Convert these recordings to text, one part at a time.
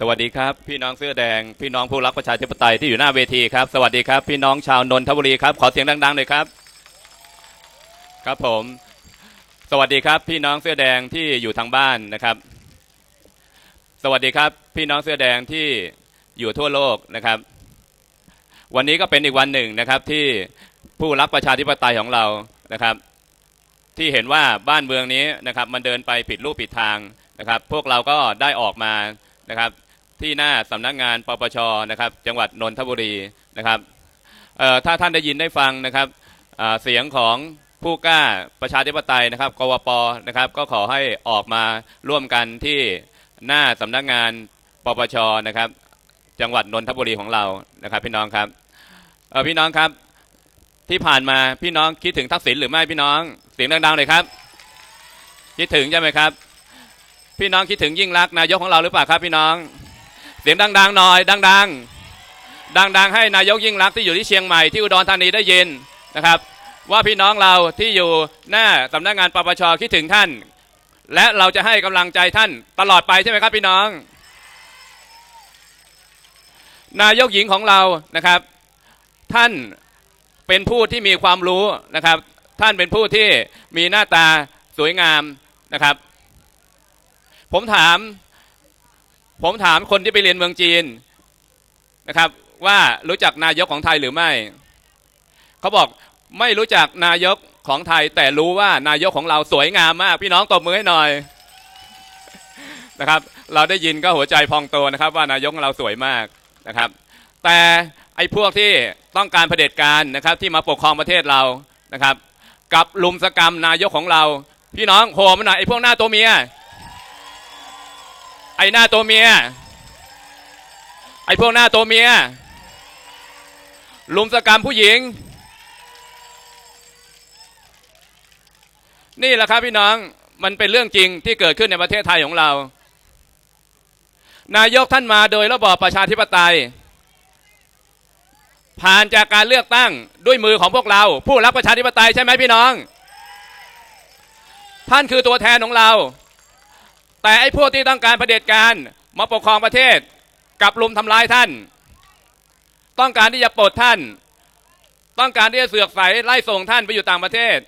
สวัสดีครับ พี่น้องเสื้อแดง พี่น้องผู้รักประชาธิปไตยที่อยู่หน้าเวทีครับ สวัสดีครับ พี่น้องชาวนนทบุรีครับ ขอเสียงดังๆหน่อยครับ ครับผม สวัสดีครับ พี่น้องเสื้อแดงที่อยู่ทางบ้านนะครับ สวัสดีครับ พี่น้องเสื้อแดงที่อยู่ทั่วโลกนะครับ วันนี้ก็เป็นอีกวันหนึ่งนะครับ ที่ผู้รักประชาธิปไตยของเรานะครับ ที่เห็นว่าบ้านเมืองนี้นะครับ มันเดินไปผิดรูปผิดทางนะครับ พวกเราก็ได้ออกมานะครับ ที่หน้าสำนักงานปปชนะครับจังหวัดนนทบุรีนะครับถ้าท่านได้ยินได้ฟังนะครับเสียงของผู้กล้าประชาธิปไตยนะครับกวปนะครับก็ขอให้ออกมาร่วมกันที่หน้าสำนักงานปปชนะครับจังหวัดนนทบุรีของเรานะครับ พี่น้องครับพี่น้องครับที่ผ่านมาพี่น้องคิดถึงทักษิณหรือไม่พี่น้องเสียงดังๆเลยครับ คิดถึงใช่ไหมครับ พี่น้องคิดถึงยิ่งรักนายกของเราหรือเปล่าครับ พี่น้อง สียงดังๆหน่อย ดังๆ ดังๆ ให้นายกยิ่งรักที่อยู่ที่เชียงใหม่ที่อุดรธานีได้ยินนะครับ ว่าพี่น้องเราที่อยู่หน้าสำนักงานปปชคิดถึงท่าน และเราจะให้กำลังใจท่านตลอดไปใช่ไหมครับพี่น้อง นายกหญิงของเรานะครับ ท่านเป็นผู้ที่มีความรู้นะครับ ท่านเป็นผู้ที่มีหน้าตาสวยงามนะครับ ผมถาม ผมถามคนที่ไปเรียนเมืองจีนนะครับ ว่ารู้จักนายกของไทยหรือไม่เขาบอกไม่รู้จักนายกของไทย แต่รู้ว่านายกของเราสวยงามมาก พี่น้องตบมือให้หน่อยนะครับ เราได้ยินก็หัวใจพองโตนะครับ ว่านายกของเราสวยมากนะครับ แต่ไอ้พวกที่ต้องการเผด็จการนะครับ ที่มาปกครองประเทศเรานะครับ กับลุมสกรรมนายกของเรา พี่น้องโหมันหน่อยไอ้พวกหน้าตัวเมีย ไอ้หน้าตัวเมีย ไอ้พวกหน้าตัวเมีย ลุมสกรรมผู้หญิง นี่แหละครับพี่น้องมันเป็นเรื่องจริงที่เกิดขึ้นในประเทศไทยของเรา นายกท่านมาโดยระบอบประชาธิปไตย ผ่านจากการเลือกตั้งด้วยมือของพวกเรา ผู้รักประชาธิปไตยใช่ไหมพี่น้อง ท่านคือตัวแทนของเรา แต่ไอ้พวกที่ต้องการเผด็จการมาปกครองประเทศกลับลุมทำร้ายท่าน ต้องการที่จะปลดท่าน ต้องการที่จะเสือกใสไล่ส่งท่านไปอยู่ต่างประเทศ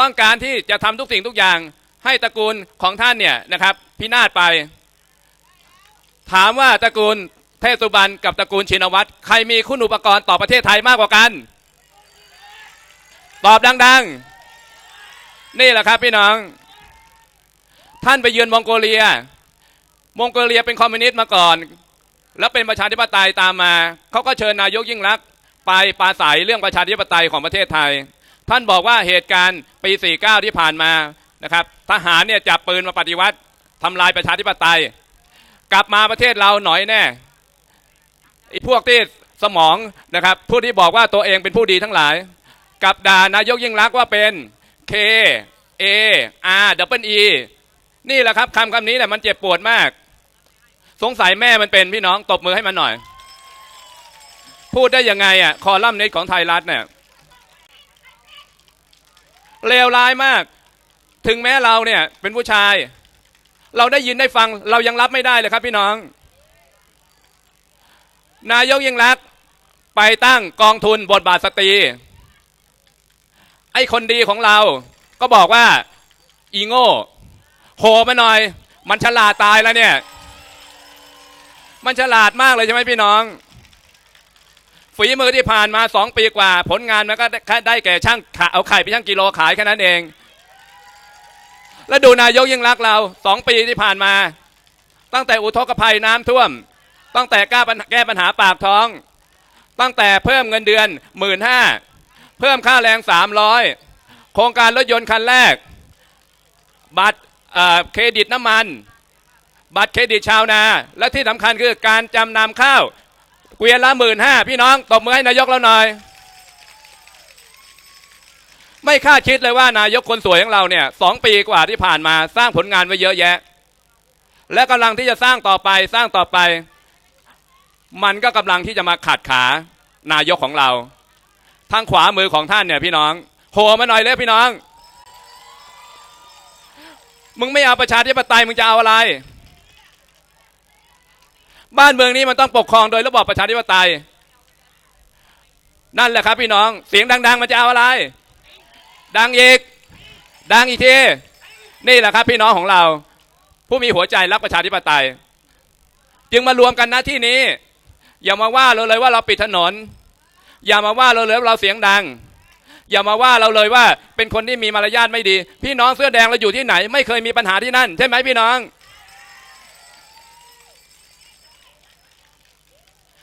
ต้องการที่จะทำทุกสิ่งทุกอย่างให้ตระกูลของท่านเนี่ยนะครับพินาศไป ถามว่าตระกูลเทพสุบันกับตระกูลชินวัตรใครมีคุณอุปกรณ์ต่อประเทศไทยมากกว่ากัน ตอบดัง ๆ นี่แหละครับพี่น้อง ท่านไปเยือนมองโกเลีย มองโกเลียเป็นคอมมิวนิสต์มาก่อน แล้วเป็นประชาธิปไตยตามมา เขาก็เชิญนายกยิ่งรักษณ์ไปปราศัยเรื่องประชาธิปไตยของประเทศไทย ท่านบอกว่าเหตุการณ์ปี 49 ที่ผ่านมานะครับ ทหารเนี่ยจับปืนมาปฏิวัติทำลายประชาธิปไตย กลับมาประเทศเราหน่อยแน่ไอ้พวกที่สมองนะครับผู้ที่บอกว่าตัวเองเป็นผู้ดีทั้งหลายกลับด่านายกยิ่งรักษณ์ว่าเป็น K A R W E นี่แหละครับคำคำนี้แหละมันเจ็บปวดมาก สงสัยแม่มันเป็นพี่น้องตบมือให้มันหน่อย พูดได้ยังไงอะคอลัมน์เน็ตของไทยรัฐเนี่ยเลวร้ายมาก ถึงแม้เราเนี่ยเป็นผู้ชาย เราได้ยินได้ฟังเรายังรับไม่ได้เลยครับพี่น้อง นายกยิ่งรักไปตั้งกองทุนบทบาทสตรี ไอ้คนดีของเราก็บอกว่า อีโง่ โหมาหน่อย มันฉลาดตายแล้วเนี่ย มันฉลาดมากเลยใช่ไหมพี่น้อง ฝีมือที่ผ่านมาสองปีกว่า ผลงานมันก็ได้ได้แก่ช่างเอาไข่ไปช่างกิโลขายแค่นั้นเอง แล้วดูนายกยิ่งรักเราสองปีที่ผ่านมา ตั้งแต่อุทกภัยน้ำท่วม ตั้งแต่ก้าแก้ปัญหาปากท้อง ตั้งแต่เพิ่มเงินเดือนหมื่นห้าเพิ่มค่าแรงสามร้อยโครงการรถยนต์คันแรกบัตร เครดิตน้ำมัน บัตรเครดิตชาวนา และที่สำคัญคือการจำนำข้าว เกวียนละหมื่นห้าพี่น้องตบมือให้นายกเราหน่อย ไม่คาดคิดเลยว่านายกคนสวยของเราเนี่ยสองปีกว่าที่ผ่านมาสร้างผลงานไว้เยอะแยะ และกำลังที่จะสร้างต่อไปสร้างต่อไป มันก็กำลังที่จะมาขัดขานายกของเรา ทางขวามือของท่านเนี่ยพี่น้องโหมาหน่อยเลยพี่น้อง มึงไม่เอาประชาธิปไตยมึงจะเอาอะไร บ้านเมืองนี้มันต้องปกครองโดยระบอบประชาธิปไตย นั่นแหละครับพี่น้องเสียงดัง ๆ มันจะเอาอะไร ดังอีก ดังอีกทีนี่แหละครับพี่น้องของเรา ผู้มีหัวใจรักประชาธิปไตย จึงมารวมกันณที่นี้ อย่ามาว่าเราเลยว่าเราปิดถนน อย่ามาว่าเราเลยว่าเราเสียงดัง อย่ามาว่าเราเลยว่าเป็นคนที่มีมารยาทไม่ดี พี่น้องเสื้อแดงเราอยู่ที่ไหน ไม่เคยมีปัญหาที่นั่น ใช่ไหมพี่น้อง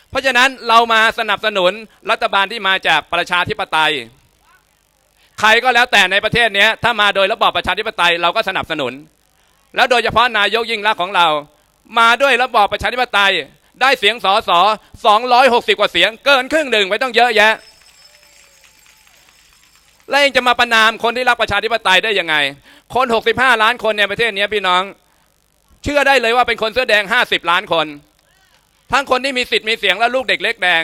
เพราะฉะนั้นเรามาสนับสนุนรัฐบาลที่มาจากประชาธิปไตย ใครก็แล้วแต่ในประเทศนี้ถ้ามาโดยระบอบประชาธิปไตยเราก็สนับสนุน แล้วโดยเฉพาะนายกยิ่งรักษณ์ของเรา มาด้วยระบอบประชาธิปไตย ได้เสียงสอสอ260 กว่าเสียง เกินครึ่งหนึ่งไม่ต้องเยอะแยะ แล้วเองจะมาประนามคนที่รักประชาธิปไตยได้ยังไง คน 65 ล้านคนในประเทศนี้พี่น้อง เชื่อได้เลยว่าเป็นคนเสื้อแดง 50 ล้านคน ทั้งคนที่มีสิทธิ์มีเสียงและลูกเด็กเล็กแดง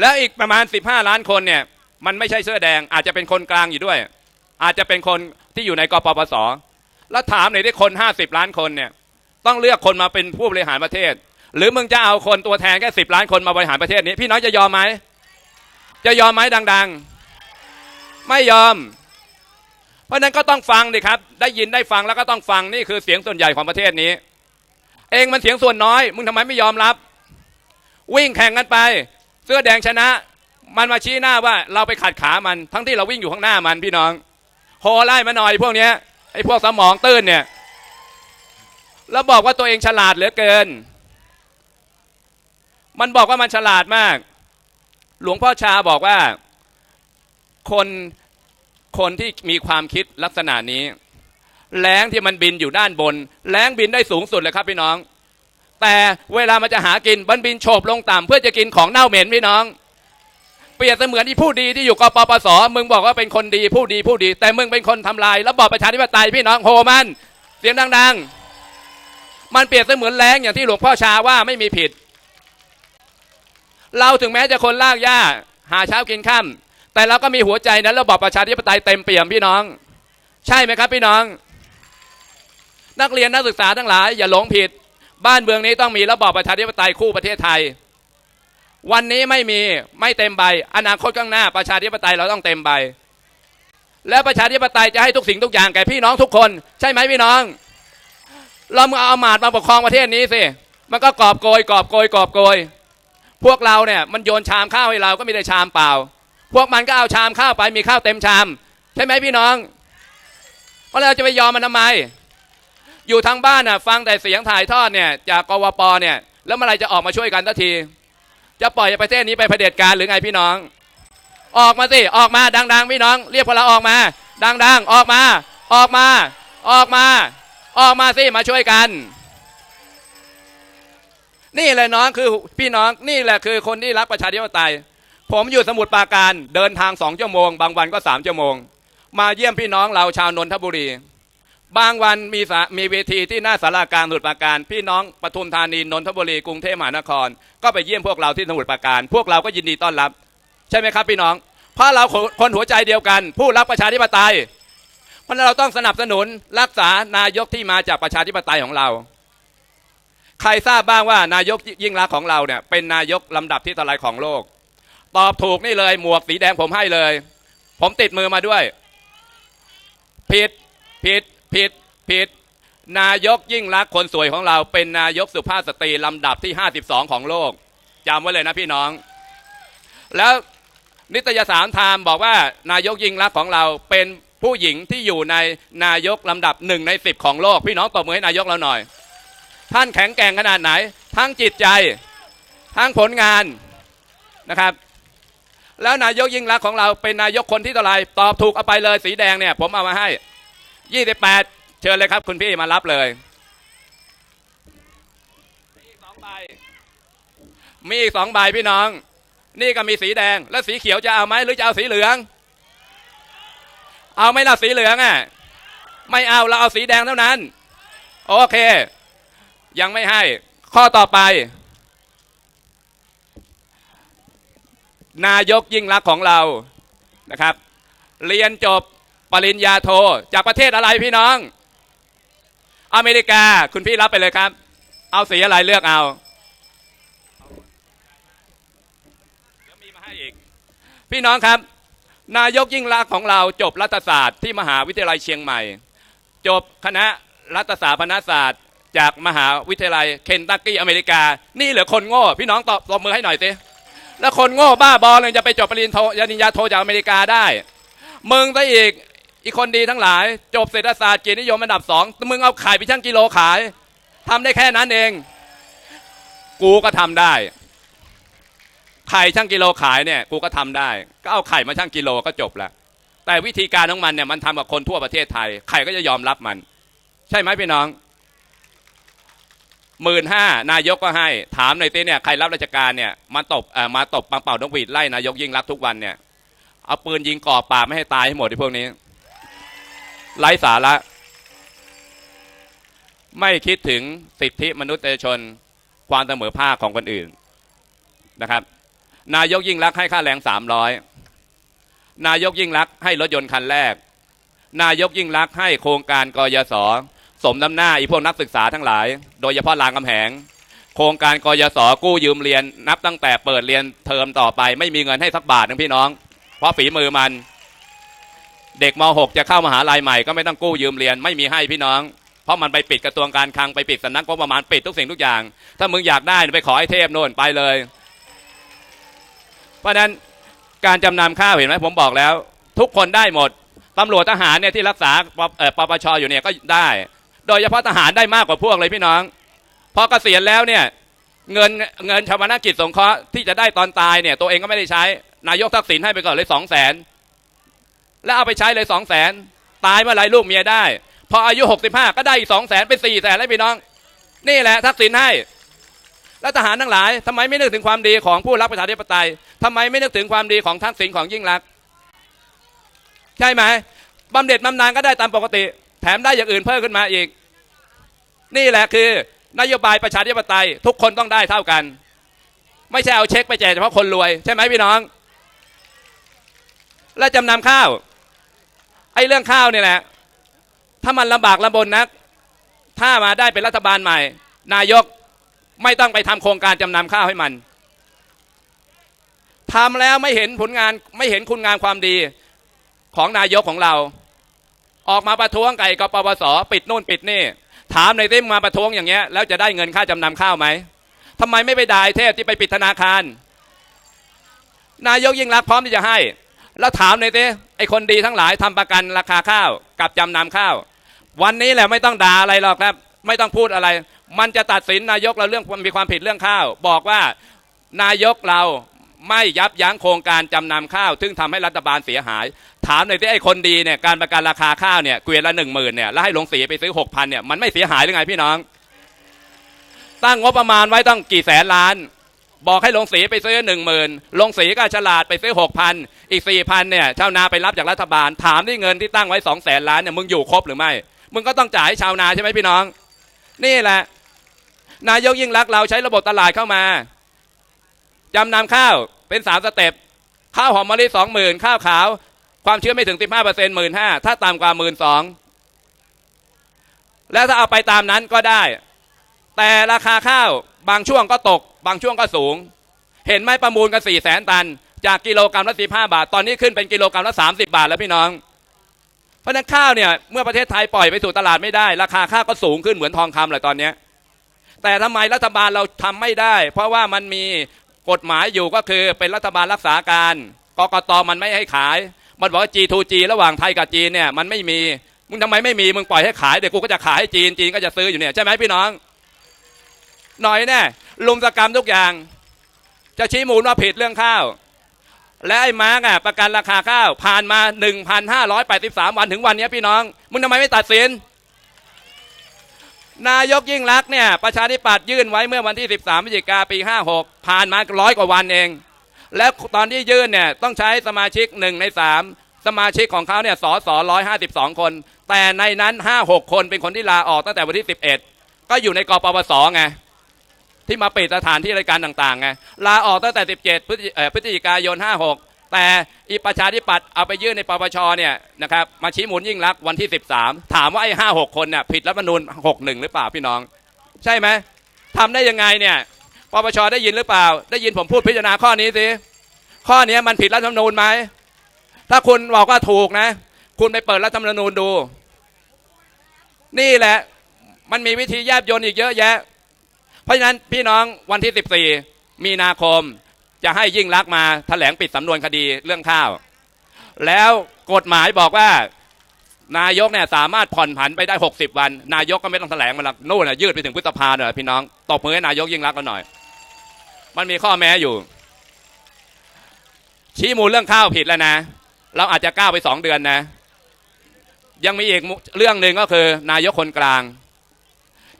แล้วอีกประมาณ 15 ล้านคนเนี่ย มันไม่ใช่เสื้อแดง อาจจะเป็นคนกลางอยู่ด้วย อาจจะเป็นคนที่อยู่ในกปปสแล้วถามหน่อยที่คน 50 ล้านคนเนี่ย ต้องเลือกคนมาเป็นผู้บริหารประเทศ หรือมึงจะเอาคนตัวแทนแค่10ล้านคนมาบริหารประเทศนี้ พี่น้องจะยอมไหมจะยอมไหมดัง ๆ ไม่ยอม เพราะนั้นก็ต้องฟังดิครับ ได้ยินได้ฟังแล้วก็ต้องฟังนี่คือเสียงส่วนใหญ่ของประเทศนี้ เองมันเสียงส่วนน้อย มึงทำไมไม่ยอมรับ วิ่งแข่งกันไป เสื้อแดงชนะ มันมาชี้หน้าว่าเราไปขัดขามันทั้งที่เราวิ่งอยู่ข้างหน้ามันพี่น้องโหไล่มาหน่อยพวกเนี้ยไอ้พวกสมองตื้นเนี่ยแล้วบอกว่าตัวเองฉลาดเหลือเกิน มันบอกว่ามันฉลาดมาก หลวงพ่อชาบอกว่า คนคนที่มีความคิดลักษณะนี้ แรงที่มันบินอยู่ด้านบน แรงบินได้สูงสุดเลยครับพี่น้อง แต่เวลามันจะหากินมันบินโฉบลงต่ำเพื่อจะกินของเน่าเหม็นพี่น้อง เปรียบเสมือนที่ผู้ดีที่อยู่กปปส มึงบอกว่าเป็นคนดีผู้ดีผู้ดี แต่มึงเป็นคนทำลายระบอบประชาธิปไตยพี่น้องโหมันเสียงดัง ๆ มันเปรียบเสมือนแรงอย่างที่หลวงพ่อชาว่าไม่มีผิด เราถึงแม้จะคนลากหญ้าหาเช้ากินข้า แต่เราก็มีหัวใจนั้นระบอบประชาธิปไตยเต็มเปี่ยมพี่น้อง ใช่ไหมครับพี่น้อง นักเรียนนักศึกษาทั้งหลาย อย่าหลงผิด บ้านเมืองนี้ต้องมีระบอบประชาธิปไตยคู่ประเทศไทย วันนี้ไม่มีไม่เต็มใบ อนาคตข้างหน้าประชาธิปไตยเราต้องเต็มใบ แล้วประชาธิปไตยจะให้ทุกสิ่งทุกอย่างแก่พี่น้องทุกคน ใช่ไหมพี่น้อง เรามึงเอาอำมาตมาปกครองประเทศนี้สิมันก็กอบโกยกอบโกยกอบโกยพวกเราเนี่ยมันโยนชามข้าวให้เราก็มีแต่ชามเปล่า พวกมันก็เอาชามข้าวไปมีข้าวเต็มชาม ใช่ไหมพี่น้องเพราะเราจะไปยอมมันทำไม อยู่ทางบ้านน่ะ ฟังแต่เสียงถ่ายทอดเนี่ย จากกวปเนี่ย แล้วเมื่อไรจะออกมาช่วยกันทันที จะปล่อยประเทศนี้ไปเผด็จการหรือไงพี่น้อง ออกมาสิออกมาดัง ๆ พี่น้อง เรียกพวกเราออกมา ดัง ๆ ออกมา ออกมา ออกมา ออกมาสิมาช่วยกันนี่แหละน้องคือพี่น้องนี่แหละคือคนที่รักประชาธิปไตย ผมอยู่สมุทรปราการเดินทางสองชั่วโมง บางวันก็สามชั่วโมง มาเยี่ยมพี่น้องเราชาวนนทบุรี บางวันมีมีเวทีที่หน้าสารากลางสมุทรปราการ พี่น้องปทุมธานีนนทบุรีกรุงเทพมหานคร ก็ไปเยี่ยมพวกเราที่สมุทรปราการ พวกเราก็ยินดีต้อนรับ ใช่ไหมครับพี่น้องเพราะเราคนหัวใจเดียวกัน ผู้รักประชาธิปไตยเพราะเราต้องสนับสนุนรักษานายกที่มาจากประชาธิปไตยของเราใครทราบบ้างว่านายกยิ่งรักษณ์ของเราเนี่ยเป็นนายกลำดับที่เท่าไหรของโลก ตอบถูกนี่เลย หมวกสีแดงผมให้เลย ผมติดมือมาด้วย ผิดผิดผิดผิด นายกยิ่งรักคนสวยของเราเป็นนายกสุภาพสตรีลำดับที่ 52 ของโลกจำไว้เลยนะพี่น้อง แล้วนิตยสารไทม์บอกว่านายกยิ่งรักของเราเป็นผู้หญิงที่อยู่ในนายกลำดับหนึ่งในสิบของโลก พี่น้องตบมือให้นายกเราหน่อย ท่านแข็งแกร่งขนาดไหน ทั้งจิตใจ ทั้งผลงานนะครับ แล้วนายกยิ่งรักของเราเป็นนายกคนที่เท่าไหรตอบถูกเอาไปเลยสีแดงเนี่ย ผมเอามาให้ 28 เชิญเลยครับ คุณพี่มารับเลยมีอีกสองใบมีอีกสองใบพี่น้อง นี่ก็มีสีแดง แล้วสีเขียวจะเอาไหมหรือจะเอาสีเหลือง เอาไหมล่ะสีเหลืองอะไม่เอาเราเอาสีแดงเท่านั้น โอเค ยังไม่ให้ ข้อต่อไป นายกยิ่งรักของเรานะครับ เรียนจบปริญญาโทจากประเทศอะไรพี่น้อง อเมริกาคุณพี่รับไปเลยครับ เอาสีอะไรเลือกเอาเดี๋ยวมีมาให้อีก พี่น้องครับ นายกยิ่งรักของเราจบรัฐศาสตร์ที่มหาวิทยาลัยเชียงใหม่ จบคณะรัฐศาสตร์พนศาสตร์ จากมหาวิทยาลัยเคนตักกี้อเมริกา นี่เหลือคนโง่ พี่น้องตอบตบมือให้หน่อยสิ แล้วคนโง่บ้าบอเลยจะไปจบปริญญาโทปริญญาโทจากอเมริกาได้ มึงซะอีกอีกคนดีทั้งหลาย จบเศรษฐศาสตร์เกียรตินิยมอันดับสองมึงเอาไข่ไปชั่งกิโลขายทำได้แค่นั้นเอง กูก็ทำได้ไข่ช่างกิโลขายเนี่ยกูก็ทำได้ ก็เอาไข่มาช่างกิโลก็จบละแต่วิธีการของมันเนี่ยมันทำกับคนทั่วประเทศไทย ใครก็จะยอมรับมัน ใช่ไหมพี่น้อง หมื่นห้านายกก็ให้ ถามหน่อยสิเนี่ยใครรับราชการเนี่ยมาตบเอ่อมาตบปังเป่านกหวีดไล่นายกยิ่งรักทุกวันเนี่ยเอาปืนยิงก่อป่าไม่ให้ตายให้หมดที่พวกนี้ไร้สาระ ไม่คิดถึงสิทธิมนุษยชนความเสมอภาคของคนอื่นนะครับ นายกยิ่งรักให้ค่าแรงสามร้อยนายกยิ่งรักให้รถยนต์คันแรก นายกยิ่งรักให้โครงการกยศ สมน้ำหน้าอีพวกนักศึกษาทั้งหลาย โดยเฉพาะรามคำแหง โครงการกยศกู้ยืมเรียน นับตั้งแต่เปิดเรียนเทอมต่อไป ไม่มีเงินให้สักบาทนึงพี่น้อง เพราะฝีมือมัน เด็กม .6 จะเข้ามหาลัยใหม่ก็ไม่ต้องกู้ยืมเรียนไม่มีให้พี่น้อง เพราะมันไปปิดกระทรวงการคลังไปปิดสำนักงบประมาณปิดทุกสิ่งทุกอย่าง ถ้ามึงอยากได้ไปขอไอ้เทพโน่นไปเลย เพราะฉะนั้นการจำนำข้าวเห็นไหมผมบอกแล้ว ทุกคนได้หมดตำรวจทหารเนี่ยที่รักษาปเอ่อปปชอยู่เนี่ยก็ได้ โดยเฉพาะทหารได้มากกว่าพวกเลยพี่น้อง พอเกษียณแล้วเนี่ยเงินเงินชาวนากิจสงเคราะห์ที่จะได้ตอนตายเนี่ยตัวเองก็ไม่ได้ใช้ นายกทักษิณให้ไปก่อนเลยสองแสนแล้วเอาไปใช้เลยสองแสนตายเมื่อไรลูกเมียได้ พออายุหกสิบห้าก็ได้อีกสองแสนเป็นสี่แสนแล้วพี่น้อง นี่แหละทักษิณให้แล้วทหารทั้งหลายทำไมไม่นึกถึงความดีของผู้รักประชาธิปไตยทำไมไม่นึกถึงความดีของทักษิณของยิ่งรักใช่ไหมบำเหน็จบำนาญก็ได้ตามปกติ แถมได้อย่างอื่นเพิ่มขึ้นมาอีก นี่แหละคือนโยบายประชาธิปไตย ทุกคนต้องได้เท่ากัน ไม่ใช่เอาเช็คไปแจกเฉพาะคนรวย ใช่ไหมพี่น้อง และจำนำข้าว ไอ้เรื่องข้าวเนี่ยแหละ ถ้ามันลำบากลำบนนัก ถ้ามาได้เป็นรัฐบาลใหม่ นายกไม่ต้องไปทำโครงการจำนำข้าวให้มันทำแล้วไม่เห็นผลงานไม่เห็นคุณงามความดีของนายกของเรา ออกมาประท้วงไก่กปปสปิดนู่นปิดนี่ ถามในอยที่มาประท้วงอย่างเงี้ยแล้วจะได้เงินค่าจำนำข้าวไหมทำไมไม่ไปด่าเทพที่ไปปิดธนาคาร นายกยิ่งรักพร้อมที่จะให้ แล้วถามในอยสิไอคนดีทั้งหลายทำประกันราคาข้าวกับจำนำข้าว วันนี้แหละไม่ต้องด่าอะไรหรอกครับ ไม่ต้องพูดอะไร มันจะตัดสินนายกเราเรื่องมีความผิดเรื่องข้าว บอกว่านายกเรา ไม่ยับยั้งโครงการจำนำข้าว ซึ่งทำให้รัฐบาลเสียหาย ถามหน่อยที่ไอ้คนดีเนี่ยการประกันราคาข้าวเนี่ยเกวียนละหนึ่งหมื่นเนี่ยแล้วให้ลงสีไปซื้อหกพันเนี่ยมันไม่เสียหายหรือไงพี่น้อง ตั้งงบประมาณไว้ต้องกี่แสนล้าน บอกให้ลงสีไปซื้อหนึ่งหมื่นลงสีก็ฉลาดไปซื้อหกพันอีกสี่พันเนี่ยชาวนาไปรับจากรัฐบาล ถามที่เงินที่ตั้งไว้สองแสนล้านเนี่ยมึงอยู่ครบหรือไม่มึงก็ต้องจ่ายให้ชาวนาใช่ไหมพี่น้อง นี่แหละ นายกยิ่งรักเราใช้ระบบตลาดเข้ามาจำนำข้าว เป็นสามสเต็ปข้าวหอมมะลิสองหมื่นข้าวขาว ความเชื่อไม่ถึงสิบห้าเปอร์เซ็นต์หมื่นห้าถ้าต่ำกว่าหมื่นสองแล้วถ้าเอาไปตามนั้นก็ได้ แต่ราคาข้าวบางช่วงก็ตก บางช่วงก็สูง เห็นไหมประมูลกันสี่แสนตัน จากกิโลกรัมละสิบห้าบาท ตอนนี้ขึ้นเป็นกิโลกรัมละสามสิบาทแล้วพี่น้อง เพราะนั้นข้าวเนี่ยเมื่อประเทศไทยปล่อยไปสู่ตลาดไม่ได้ ราคาข้าวก็สูงขึ้นเหมือนทองคำเลยตอนนี้แต่ทำไมรัฐบาลเราทำไม่ได้ เพราะว่ามันมี กฎหมายอยู่ก็คือเป็นรัฐบาลรักษาการกกตมันไม่ให้ขาย มันบอกว่า G2G ระหว่างไทยกับจีนเนี่ยมันไม่มีมึงทำไมไม่มีมึงปล่อยให้ขายเดี๋ยวกูก็จะขายให้จีนจีนก็จะซื้ออยู่เนี่ยใช่ไหมพี่น้อง หน่อยแน่ลุมสกรรมทุกอย่าง จะชี้มูลว่าผิดเรื่องข้าว และไอ้มาร์กอะประกันราคาข้าวผ่านมา 1,583 วันถึงวันนี้พี่น้อง มึงทำไมไม่ตัดสิน นายกยิ่งรักษณ์เนี่ยประชาธิปัตย์ยื่นไว้เมื่อวันที่ 13พฤศจิกาปี 56 ผ่านมาร้อยกว่าวันเอง แล้วตอนที่ยื่นเนี่ยต้องใช้สมาชิกหนึ่งในสามสมาชิกของเขาเนี่ยสอสอร้อยห้าสิบสองคน แต่ในนั้นห้าหกคนเป็นคนที่ลาออกตั้งแต่วันที่สิบเอ็ดก็อยู่ในกปปสไงที่มาปิดสถานที่รายการต่างๆไงลาออกตั้งแต่ 17พฤศจิเอ่อพฤศจิกายน 56 แต่อีประชาธิปัตย์เอาไปยื่นในปปชเนี่ยนะครับมาชี้มูลยิ่งรักวันที่ 13 ถามว่าไอ้ห้าหกคนเนี่ยผิดรัฐธรรมนูญ61 หรือเปล่าพี่น้อง ใช่ไหมทำได้ยังไงเนี่ยปปชได้ยินหรือเปล่า ได้ยินผมพูดพิจารณาข้อนี้สิข้อนี้มันผิดรัฐธรรมนูญไหมถ้าคุณบอกว่าถูกนะ คุณไปเปิดรัฐธรรมนูญดู นี่แหละมันมีวิธีแยบยนอีกเยอะแยะ เพราะฉะนั้นพี่น้องวันที่ 14 มีนาคม จะให้ยิ่งรักมาแถลงปิดสำนวนคดีเรื่องข้าว แล้วกฎหมายบอกว่านายกเนี่ยสามารถผ่อนผันไปได้ 60 วัน นายกก็ไม่ต้องแถลงมาหรอกนู่นน่ะยืดไปถึงพฤษภาเลยพี่น้องตบมือให้นายกยิ่งรักกันหน่อย มันมีข้อแม้อยู่ ชี้มูลเรื่องข้าวผิดแล้วนะ เราอาจจะก้าวไปสองเดือนนะ ยังมีอีกเรื่องหนึ่งก็คือนายกคนกลาง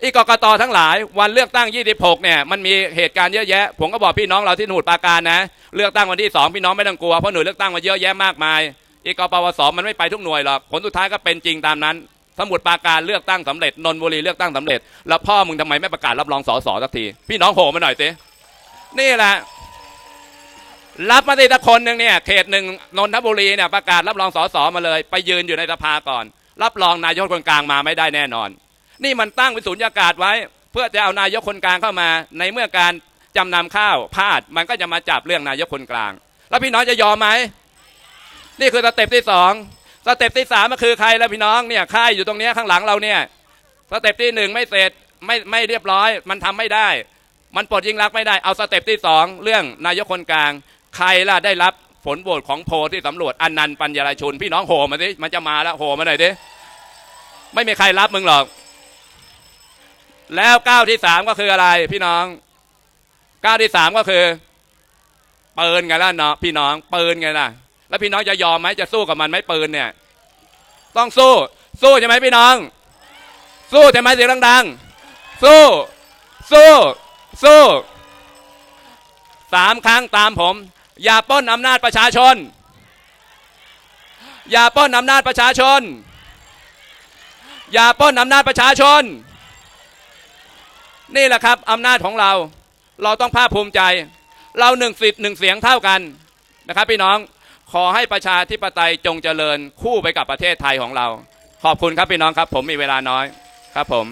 อีกกกตทั้งหลายวันเลือกตั้ง 26 เนี่ยมันมีเหตุการณ์เยอะแยะ ผมก็บอกพี่น้องเราที่สมุทรปาการนะ เลือกตั้งวันที่ 2 พี่น้องไม่ต้องกลัว เพราะหน่วยเลือกตั้งมันเยอะแยะมากมายอีกกปวสมันไม่ไปทุกหน่วยหรอกผลสุดท้ายก็เป็นจริงตามนั้น สมุทรปาการเลือกตั้งสำเร็จนนบุรีเลือกตั้งสำเร็จ แล้วพ่อมึงทำไมไม่ประกาศรับรองสสสักทีพี่น้องโหมาหน่อยสินี่แหละรับมาติตะคนหนึ่งเนี่ยเขตหนึ่งนนทบุรีเนี่ยประกาศรับรองสสมาเลย ไปยืนอยู่ในสภาก่อน รับรองนายกคนกลางมาไม่ได้แน่นอน นี่มันตั้งเป็นศูนยากาศไว้ เพื่อจะเอานายกคนกลางเข้ามา ในเมื่อการจำนำข้าวพลาด มันก็จะมาจับเรื่องนายกคนกลาง แล้วพี่น้องจะยอมไหมนี่คือสเต็ปที่สองสเต็ปที่สามก็คือใครแล้วพี่น้องเนี่ยค่ายอยู่ตรงนี้ข้างหลังเราเนี่ยสเต็ปที่หนึ่งไม่เสร็จไม่ไม่เรียบร้อย มันทำไม่ได้ มันปลดยิงรักษณ์ไม่ได้เอาสเต็ปที่สองเรื่องนายกคนกลาง ใครล่ะได้รับผลโหวตของโพลที่สำรวจอนันต์ปัญญาลชน พี่น้องโหมาสิมันจะมาแล้วโหมาหน่อยดิไม่มีใครรับมึงหรอก แล้วก้าวที่สามก็คืออะไร พี่น้องก้าวที่สามก็คือปืนไงล่ะเนาะพี่น้องปืนไงล่ะ แล้วพี่น้องจะยอมไหมจะสู้กับมันไหมปืนเนี่ย ต้องสู้ สู้ใช่ไหมพี่น้อง สู้ใช่ไหมเสียงดังๆสู้ สู้ สู้สามครั้งตามผม อย่าป้นอำนาจประชาชน อย่าป้นอำนาจประชาชน อย่าป้นอำนาจประชาชน นี่แหละครับอำนาจของเรา เราต้องภาคภูมิใจ เราหนึ่งสิทธิ์หนึ่งเสียงเท่ากันนะครับ พี่น้องขอให้ประชาธิปไตยจงเจริญคู่ไปกับประเทศไทยของเรา ขอบคุณครับพี่น้องครับ ผมมีเวลาน้อยครับผม